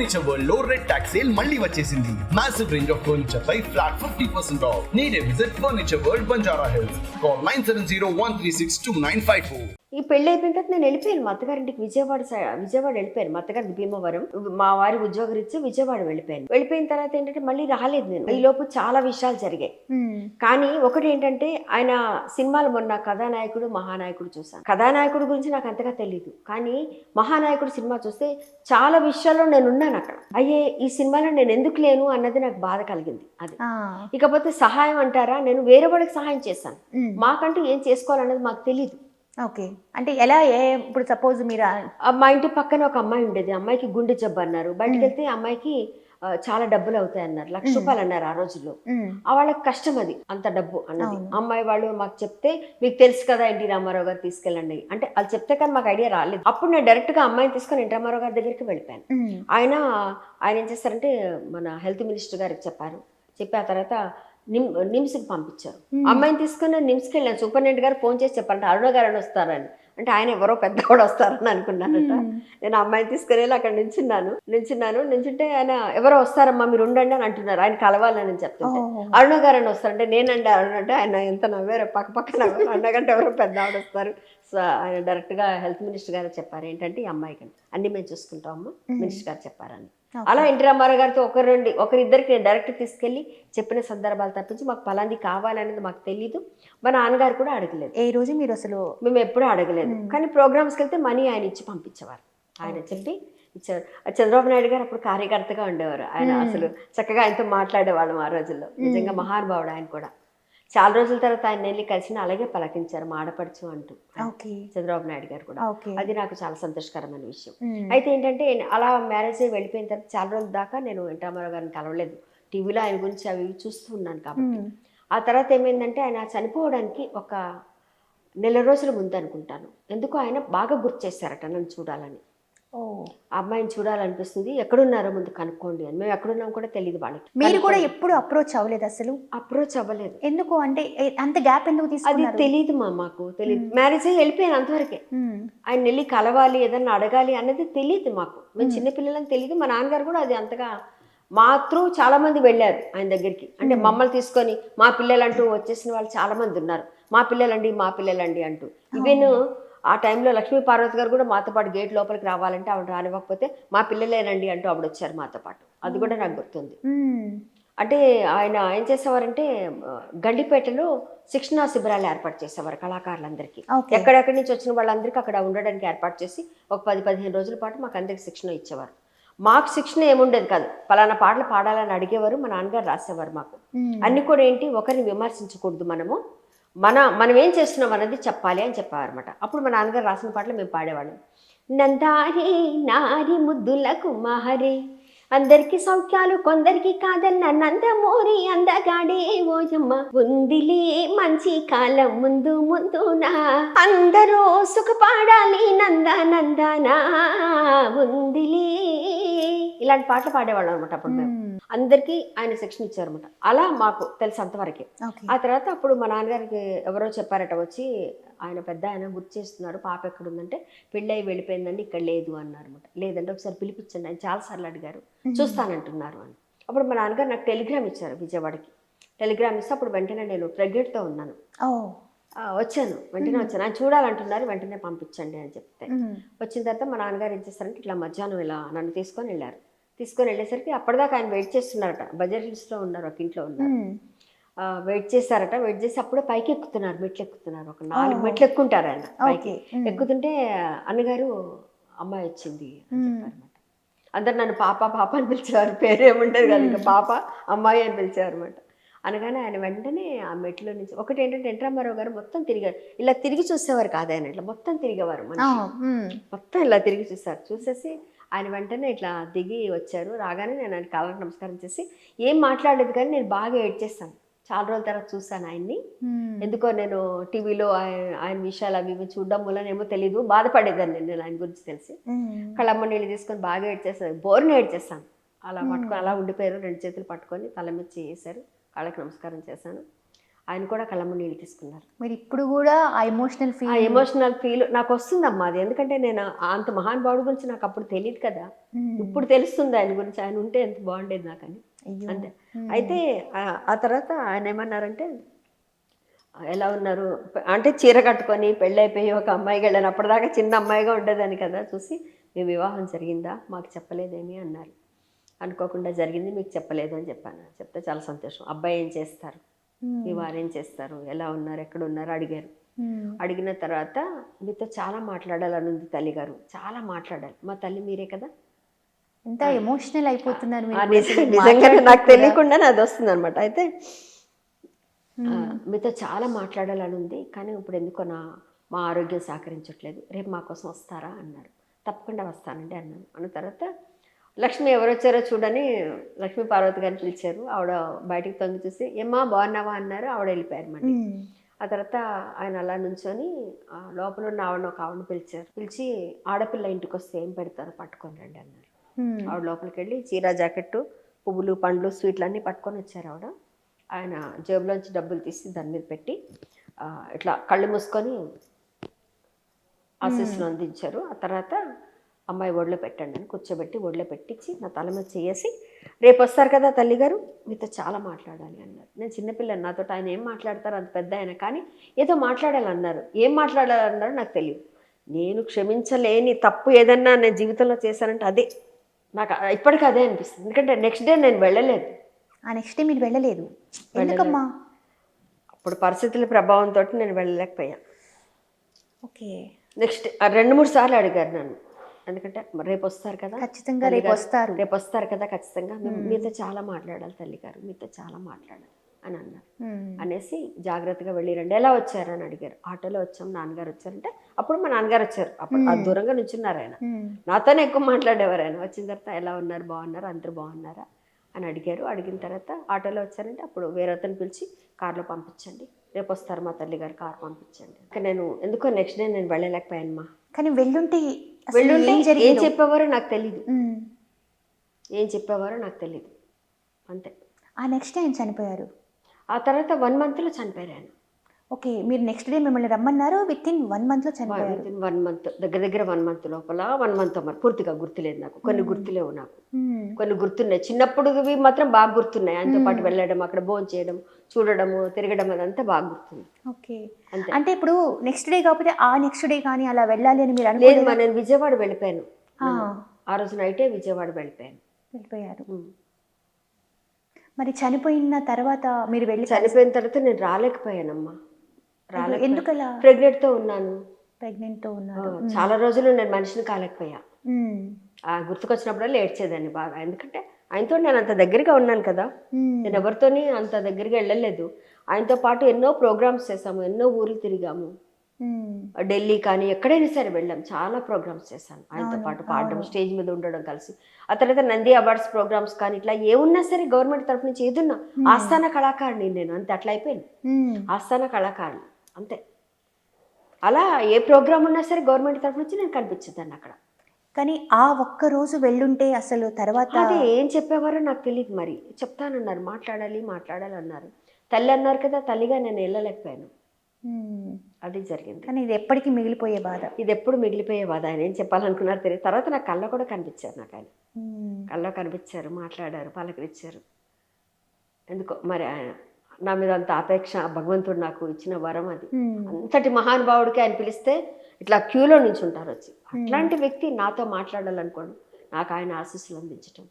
Furniture వరల్డ్లో red tax sale మళ్ళీ వచ్చేసింది. మాసివ్ రేంజ్ ఆఫ్ ఫర్నిచర్ పై ఫ్లాట్ ఫిఫ్టీ పర్సెంట్ ఆఫ్ నీడే visit furniture world Banjara Hills call nine seven zero one three six two nine five four ఈ పెళ్ళి అయిపోయిన తర్వాత నేను వెళ్ళిపోయాను. మా అత్తగారింటికి విజయవాడ విజయవాడ వెళ్ళిపోయాను. మా అత్తగారి భీమవరం. మా వారి ఉద్యోగరీత్యా విజయవాడ వెళ్ళిపోయాను. వెళ్ళిపోయిన తర్వాత ఏంటంటే మళ్ళీ రాలేదు నేను. ఈ లోపు చాలా విషయాలు జరిగాయి. కానీ ఒకటి ఏంటంటే ఆయన సినిమాలు మొన్న కథానాయకుడు మహానాయకుడు చూశాను. కథానాయకుడు గురించి నాకు అంతగా తెలియదు కానీ మహానాయకుడు సినిమా చూస్తే చాలా విషయాల్లో నేను ఉన్నాను అక్కడ. అయ్యే ఈ సినిమాలో నేను ఎందుకు లేను అన్నది నాకు బాధ కలిగింది. అది. ఇకపోతే సహాయం అంటారా? నేను వేరే వాళ్ళకి సహాయం చేశాను. మాకంటూ ఏం చేసుకోవాలన్నది మాకు తెలియదు ఓకే. అంటే ఎలా ఏ ఇప్పుడు సపోజ్ మీరు మా ఇంటి పక్కన ఒక అమ్మాయి ఉండేది. అమ్మాయికి గుండె జబ్బు అన్నారు. బయటకు వెళ్తే అమ్మాయికి చాలా డబ్బులు అవుతాయి అన్నారు. లక్ష రూపాయలు అన్నారు ఆ రోజుల్లో. వాళ్ళకి కష్టం అది అంత డబ్బు అన్నది. అమ్మాయి వాళ్ళు మాకు చెప్తే మీకు తెలుసు కదా ఎన్టీ రామారావు గారు తీసుకెళ్ళండి. అంటే వాళ్ళు చెప్తే కానీ మాకు ఐడియా రాలేదు. అప్పుడు నేను డైరెక్ట్గా అమ్మాయిని తీసుకొని ఎన్టీ రామారావు గారి దగ్గరికి వెళ్ళిపోయాను. ఆయన ఆయన ఏం చేస్తారంటే మన హెల్త్ మినిస్టర్ గారికి చెప్పారు. చెప్పి ఆ తర్వాత నిమ్ నిమ్స్కి పంపించారు. అమ్మాయిని తీసుకుని నేను నిమ్స్కి వెళ్ళాను. సూపరింటెండెంట్ గారు ఫోన్ చేసి చెప్పారంటే అరుణ గారు అని వస్తారని. అంటే ఆయన ఎవరో పెద్దవాడు వస్తారని అనుకున్నానట నేను అమ్మాయిని తీసుకుని వెళ్ళి అక్కడ నించున్నాను. నించున్నాను. నించుంటే ఆయన ఎవరో వస్తారమ్మా మీరు ఉండండి అని అంటున్నారు. ఆయన కలవాలని చెప్తుంటే. అరుణ గారు అని వస్తారంటే నేనండి అరుణ అంటే ఆయన ఎంత నవ్వారు పక్క పక్క నవ్వారు అన్నగంటే ఎవరో పెద్ద ఆవిడ వస్తారు. సో ఆయన డైరెక్ట్గా హెల్త్ మినిస్టర్ గారు చెప్పారు. ఏంటంటే ఈ అమ్మాయికి అని. అన్ని మేము చూసుకుంటామమ్మా మినిస్టర్ గారు చెప్పారని. అలా ఎన్టీ రామారావు గారితో ఒకరు రెండు ఒకరిద్దరికి నేను డైరెక్ట్ తీసుకెళ్ళి చెప్పిన సందర్భాలు తప్పించి మాకు పలాంది కావాలనేది మాకు తెలియదు మా నాన్నగారు కూడా అడగలేదు. ఏ రోజు మీరు అసలు మేము ఎప్పుడూ అడగలేదు. కానీ ప్రోగ్రామ్స్కి వెళ్తే మనీ ఆయన ఇచ్చి పంపించేవారు. ఆయన చెప్పి ఇచ్చారు చంద్రబాబు నాయుడు గారు అప్పుడు కార్యకర్తగా ఉండేవారు. ఆయన అసలు చక్కగా ఆయనతో మాట్లాడేవాళ్ళం ఆ రోజుల్లో. నిజంగా మహానుభావుడు ఆయన కూడా. చాలా రోజుల తర్వాత ఆయన వెళ్ళి కలిసిన అలాగే పలకించారు మా ఆడపడుచు అంటూ. ఓకే. చంద్రబాబు నాయుడు గారు కూడా. అది నాకు చాలా సంతోషకరమైన విషయం. అయితే ఏంటంటే అలా మ్యారేజ్ అయ్యి వెళ్ళిపోయిన తర్వాత చాలా రోజుల దాకా నేను ఎన్టీ రామారావు గారిని కలవలేదు. టీవీలో ఆయన గురించి అవి చూస్తూ ఉన్నాను కాబట్టి. ఆ తర్వాత ఏమైందంటే ఆయన చనిపోవడానికి ఒక నెల రోజుల ముందు అనుకుంటాను. ఎందుకు ఆయన బాగా గుర్తు చేశారట నన్ను చూడాలని. అమ్మాయిని చూడాలనిపిస్తుంది. ఎక్కడున్నారో ముందు కనుక్కోండి అని. మేము ఎక్కడున్నాం కూడా తెలియదు వాళ్ళకి. మీరు కూడా ఎప్పుడు అప్రోచ్ అవ్వలేదు అసలు? అప్రోచ్ అవ్వలేదు. ఎందుకు? అంటే అంత గ్యాప్ ఎందుకు అది తెలియదు మా మాకు. తెలియదు మ్యారేజ్ అయ్యి వెళ్ళిపోయాను అంతవరకే. ఆయన వెళ్ళి కలవాలి ఏదన్నా అడగాలి అనేది తెలియదు మాకు. మేము చిన్నపిల్లలని తెలియదు మా నాన్నగారు కూడా అది అంతగా మా త్రూ చాలా మంది వెళ్ళారు ఆయన దగ్గరికి. అంటే మమ్మల్ని తీసుకొని మా పిల్లలంటూ వచ్చేసిన వాళ్ళు చాలా మంది ఉన్నారు. మా పిల్లలండి మా పిల్లలండి అంటూ. ఈవెన్ ఆ టైంలో లక్ష్మీ పార్వతి గారు కూడా మాతో పాటు గేట్ లోపలికి రావాలంటే ఆవిడ రానివ్వకపోతే మా పిల్లలేనండి అంటూ ఆవిడ వచ్చారు మాతో పాటు. అది కూడా నాకు గుర్తుంది. అంటే ఆయన ఏం చేసేవారంటే గండిపేటలో శిక్షణా శిబిరాలు ఏర్పాటు చేసేవారు కళాకారులందరికీ. ఎక్కడెక్కడి నుంచి వచ్చిన వాళ్ళందరికీ అక్కడ ఉండడానికి ఏర్పాటు చేసి ఒక పది పదిహేను రోజుల పాటు మాకు అందరికి శిక్షణ ఇచ్చేవారు. మాకు శిక్షణ ఏముండేది కాదు. పలానా పాటలు పాడాలని అడిగేవారు మా నాన్నగారు రాసేవారు మాకు. అన్ని కూడా ఏంటి ఒకరిని విమర్శించకూడదు మనము. మన మనం ఏం చేస్తున్నాం అన్నది చెప్పాలి అని చెప్పేవారు అనమాట అప్పుడు మా నాన్నగారు రాసిన పాటలు మేము పాడేవాళ్ళం. నందారి నారి ముద్దులకు మహరే అందరికి సౌఖ్యాలు కొందరికి కాదన్న నందమోరి అందగాడే ఓయమ్మ ఉందిలే మంచి కాలం ముందు ముందునా. అందరూ సుఖపాడాలి నంద నందనా. ఉందిలే. ఇలాంటి పాటలు పాడేవాళ్ళం అనమాట అప్పుడు మేము. మ్మ్. అందరికీ ఆయన శిక్షణ ఇచ్చారనమాట అలా మాకు తెలుసు అంతవరకే ఆ తర్వాత అప్పుడు మా నాన్నగారికి ఎవరో చెప్పారట వచ్చి ఆయన పెద్ద ఆయన గుర్తు చేస్తున్నారు పాప ఎక్కడుందంటే పెళ్ళి అయి వెళ్ళిపోయిందండి ఇక్కడ లేదు అన్నారు అనమాట లేదంటే ఒకసారి పిలిపించండి ఆయన చాలాసార్లు అడిగారు. చూస్తానంటున్నారు అని. అప్పుడు మా నాన్నగారు నాకు టెలిగ్రామ్ ఇచ్చారు విజయవాడకి. టెలిగ్రామ్ ఇస్తే అప్పుడు వెంటనే నేను ప్రెగ్నెంట్తో ఉన్నాను. వచ్చాను. వెంటనే వచ్చాను. ఆయన చూడాలంటున్నారు వెంటనే పంపించండి అని చెప్తే. వచ్చిన తర్వాత మా నాన్నగారు ఏం చేస్తారంటే ఇట్లా మధ్యాహ్నం ఇలా నన్ను తీసుకొని వెళ్ళారు. తీసుకొని వెళ్ళేసరికి అప్పటిదాకా ఆయన వెయిట్ చేస్తున్నారట. బజార్ హిల్స్లో ఉన్నారు ఒక ఇంట్లో ఉన్నారు. వెయిట్ చేశారట. వెయిట్ చేసి అప్పుడే పైకి ఎక్కుతున్నారు మెట్లు ఎక్కుతున్నారు ఒక నాలుగు. మెట్లు ఎక్కుంటారు ఆయన పైకి. ఎక్కుతుంటే అన్నగారు అమ్మాయి వచ్చింది అని మ్మ్. అందరు నన్ను పాప పాప అని పిలిచేవారు. పేరు ఏముంటుంది కదా ఇంకా పాప అమ్మాయి అని పిలిచేవారు అనమాట అనగానే ఆయన వెంటనే ఆ మెట్లో నుంచి ఒకటి ఏంటంటే ఎన్ రామారావు గారు మొత్తం తిరిగారు. ఇలా తిరిగి చూసేవారు కాదు ఆయన ఇట్లా మొత్తం తిరిగేవారు. మొత్తం ఇలా తిరిగి చూస్తారు చూసేసి ఆయన వెంటనే ఇట్లా దిగి వచ్చారు. రాగానే నేను ఆయన కాళ్ళకి నమస్కారం చేసి ఏం మాట్లాడలేదు కానీ నేను బాగా ఏడ్చేస్తాను. చాలా రోజుల తర్వాత చూశాను ఆయన్ని. ఎందుకో నేను టీవీలో ఆయన ఆయన విషయాలు అవి ఇవి చూడడం వల్ల ఏమో తెలియదు బాధపడేదాన్ని నేను ఆయన గురించి తెలిసి. మ్మ్. కళ్ళమ్మ నీళ్ళు తీసుకొని బాగా ఏడ్చేస్తాను బోర్ని ఏడ్చేస్తాను అలా పట్టుకొని అలా ఉండిపోయారు రెండు చేతులు పట్టుకొని తల మీద చేసారు కాళ్ళకి నమస్కారం చేశాను. ఆయన కూడా కళ్ళమ్మ నీళ్ళు తీసుకున్నారు మీరు ఇప్పుడు కూడా ఆ ఎమోషనల్ ఆ ఫీల్ ఎమోషనల్ ఫీల్ నాకు వస్తుందమ్మా అది. ఎందుకంటే నేను అంత మహానుభావుడి గురించి నాకు అప్పుడు తెలియదు కదా. ఇప్పుడు తెలుస్తుంది ఆయన గురించి. ఆయన ఉంటే ఎంత బాగుండేది నాకని. అయ్యో. అంతే. అయితే ఆ- ఆ తర్వాత ఆయన ఏమన్నారంటే ఎలా ఉన్నారు? అంటే చీర కట్టుకొని పెళ్ళైపోయి ఒక అమ్మాయికి వెళ్ళాను. అప్పటిదాకా చిన్న అమ్మాయిగా ఉండేదాన్ని కదా చూసి మీ వివాహం జరిగిందా? మాకు చెప్పలేదేమి అన్నారు. అనుకోకుండా జరిగింది మీకు చెప్పలేదు అని చెప్పాను. చెప్తే చాలా సంతోషం. అబ్బాయి ఏం చేస్తారు? మీ వారు ఏం చేస్తారు? ఎలా ఉన్నారు? ఎక్కడ ఉన్నారు? అడిగారు. అడిగిన తర్వాత మీతో చాలా మాట్లాడాలని ఉంది తల్లి గారు. చాలా మాట్లాడాలి. మా తల్లి మీరే కదా? ఎంత ఎమోషనల్ అయిపోతున్నారు నిజంగానే నాకు తెలియకుండానే అది వస్తుంది అనమాట అయితే మీతో చాలా మాట్లాడాలని ఉంది కానీ ఇప్పుడు ఎందుకో నా మా ఆరోగ్యం సహకరించట్లేదు. రేపు మా కోసం వస్తారా? అన్నారు. తప్పకుండా వస్తానండి అన్నాను. అన్న తర్వాత లక్ష్మి ఎవరు వచ్చారో చూడని లక్ష్మీ పార్వతి గారిని పిలిచారు. ఆవిడ బయటికి తొంగి చూసి ఏమ్మా బాగున్నావా? అన్నారు. ఆవిడ వెళ్ళిపోయారు మళ్ళీ. ఆ తర్వాత ఆయన అలా నుంచొని లోపల ఉన్న ఆవిడని ఒక ఆవిడని పిలిచారు. పిలిచి ఆడపిల్ల ఇంటికి వస్తే ఏం పెడతారో పట్టుకొని రండి అన్నారు. ఆవిడ లోపలికి వెళ్ళి చీర జాకెట్టు పువ్వులు పండ్లు స్వీట్లు అన్నీ పట్టుకొని వచ్చారు ఆవిడ. ఆయన జేబులోంచి డబ్బులు తీసి దాని మీద పెట్టి ఇట్లా కళ్ళు మూసుకొని ఆశీస్సులు అందించారు. ఆ తర్వాత అమ్మాయి ఒడిలో పెట్టండి అని కూర్చోబెట్టి ఒడిలో పెట్టించి నా తల మీద చేసి రేపు వస్తారు కదా తల్లిగారు? మీతో చాలా మాట్లాడాలి అన్నారు. నేను చిన్నపిల్లని నాతో ఆయన ఏం మాట్లాడతారు అంత పెద్ద ఆయన కానీ ఏదో మాట్లాడాలన్నారు. ఏం మాట్లాడాలన్నారు నాకు తెలియదు. నేను క్షమించలేని తప్పు ఏదన్నా నేను జీవితంలో చేశానంటే అదే. నాకు ఇప్పటికీ అదే అనిపిస్తుంది. ఎందుకంటే నెక్స్ట్ డే నేను వెళ్ళలేదు. ఆ నెక్స్ట్ డే మీరు వెళ్ళలేదు. ఎందుకమ్మా? అప్పుడు పరిస్థితుల ప్రభావంతో నేను వెళ్ళలేకపోయా ఓకే. నెక్స్ట్ రెండు మూడు సార్లు అడిగారు నన్ను. ఎందుకంటే రేపు వస్తారు కదా. ఖచ్చితంగా రేపు వస్తారు రేపు వస్తారు కదా ఖచ్చితంగా. మీతో చాలా మాట్లాడాలి తల్లి గారు. మీతో చాలా మాట్లాడాలి అని అన్నారు. అనేసి జాగ్రత్తగా వెళ్ళి రండి ఎలా వచ్చారు అని అడిగారు. ఆటోలో వచ్చాం నాన్నగారు వచ్చారంటే అప్పుడు మా నాన్నగారు వచ్చారు. అప్పుడు ఆ దూరంగా నుంచున్నారు ఆయన. నాతోనే ఎక్కువ మాట్లాడేవారు ఆయన. వచ్చిన తర్వాత ఎలా ఉన్నారు? బాగున్నారు? అందరూ బాగున్నారా? అని అడిగారు. అడిగిన తర్వాత ఆటోలో వచ్చారంటే అప్పుడు వేరే అతను పిలిచి కార్లో పంపించండి. రేపు వస్తారు మా తల్లి గారు. కార్ పంపించండి. నేను ఎందుకో నెక్స్ట్ డే నేను వెళ్ళలేకపోయాను మా కానీ వెళ్ళుంటే వెళ్ళుంటే ఏం చెప్పేవారో నాకు తెలియదు మ్మ్. ఏం చెప్పేవారో నాకు తెలియదు అంతే. ఆ నెక్స్ట్ ఆయన చనిపోయారు? ఆ తర్వాత వన్ మంత్లో చనిపోయారు ఆయన. ఓకే మీరు నెక్స్ట్ డే మిమ్మల్ని రమ్మన్నారు విత్ ఇన్ వన్ మంత్లో చనిపోయారు. వన్ మంత్ దగ్గర దగ్గర వన్ మంత్ లోపల వన్ మంత్ మరి పూర్తిగా గుర్తులేదు నాకు. కొన్ని గుర్తులేవు నాకు. మ్మ్. కొన్ని గుర్తున్నాయి. చిన్నప్పుడువి మాత్రం బాగా గుర్తున్నాయి. ఆయనతో పాటు వెళ్ళడం అక్కడ భోజనం చేయడం చూడడము తిరగడం అదంతా బాగా గుర్తుంది. ఓకే అంతే. అంటే ఇప్పుడు నెక్స్ట్ డే కాకపోతే ఆ నెక్స్ట్ డే కానీ అలా వెళ్ళాలి అని మీరు లేదు మా నేను విజయవాడ వెళ్ళిపోయాను. ఆ, రోజు నైటే విజయవాడ వెళ్ళిపోయాను. వెళ్ళిపోయారు. మరి చనిపోయిన తర్వాత మీరు వెళ్ళి చనిపోయిన తర్వాత నేను రాలేకపోయానమ్మా. ఎందుకలా? ప్రెగ్నెంట్తో ఉన్నాను. ప్రెగ్నెంట్తో ఆ, ఉన్నారు చాలా రోజులు నేను మనిషిని కాలేకపోయా. ఆ గుర్తుకొచ్చినప్పుడల్లా ఏడ్చేదాన్ని బాగా. ఎందుకంటే ఆయనతో నేను అంత దగ్గరగా ఉన్నాను కదా. నేను ఎవరితోని అంత దగ్గరికి వెళ్ళలేదు. ఆయనతో పాటు ఎన్నో ప్రోగ్రామ్స్ చేసాము ఎన్నో ఊర్లు తిరిగాము. ఢిల్లీ కానీ ఎక్కడైనా సరే వెళ్ళాం చాలా ప్రోగ్రామ్స్ చేశాను. ఆయనతో పాటు పాడడం. స్టేజ్ మీద ఉండడం కలిసి. ఆ తర్వాత నంది అవార్డ్స్ ప్రోగ్రామ్స్ కానీ ఇట్లా ఏమున్నా సరే గవర్నమెంట్ తరఫు నుంచి ఏదున్నా ఆస్థాన కళాకారుని నేను. అంతే అట్లా అయిపోయింది. మ్మ్. ఆస్థాన కళాకారుని అంతే. అలా ఏ ప్రోగ్రామ్ ఉన్నా సరే గవర్నమెంట్ తరఫు నుంచి నేను కనిపించేదాన్ని అక్కడ. కానీ ఆ ఒక్క రోజు వెళ్ళుంటే అసలు తర్వాత అది ఏం చెప్పేవారో నాకు తెలియదు మరి. చెప్తానన్నారు మాట్లాడాలి మాట్లాడాలి అన్నారు తల్లి అన్నారు కదా తల్లిగా నేను వెళ్ళలేకపోయాను. అది జరిగింది. కానీ ఇది ఎప్పటికీ మిగిలిపోయే బాధ. ఇది ఎప్పుడు మిగిలిపోయే బాధ. ఆయన ఏం చెప్పాలనుకున్నారు తెలియదు తర్వాత నాకు కళ్ళ కూడా కనిపించారు నాకు ఆయన. కళ్ళ కనిపించారు మాట్లాడారు పలకరించారు. ఎందుకో మరి ఆయన నా మీద అంత ఆపేక్ష భగవంతుడు నాకు ఇచ్చిన వరం అది. అంతటి మహానుభావుడికి ఆయన పిలిస్తే ఇట్లా క్యూలో నుంచి ఉంటారు వచ్చి అట్లాంటి వ్యక్తి నాతో మాట్లాడాలనుకోండి నాకు ఆయన ఆశీస్సులు అందించటం.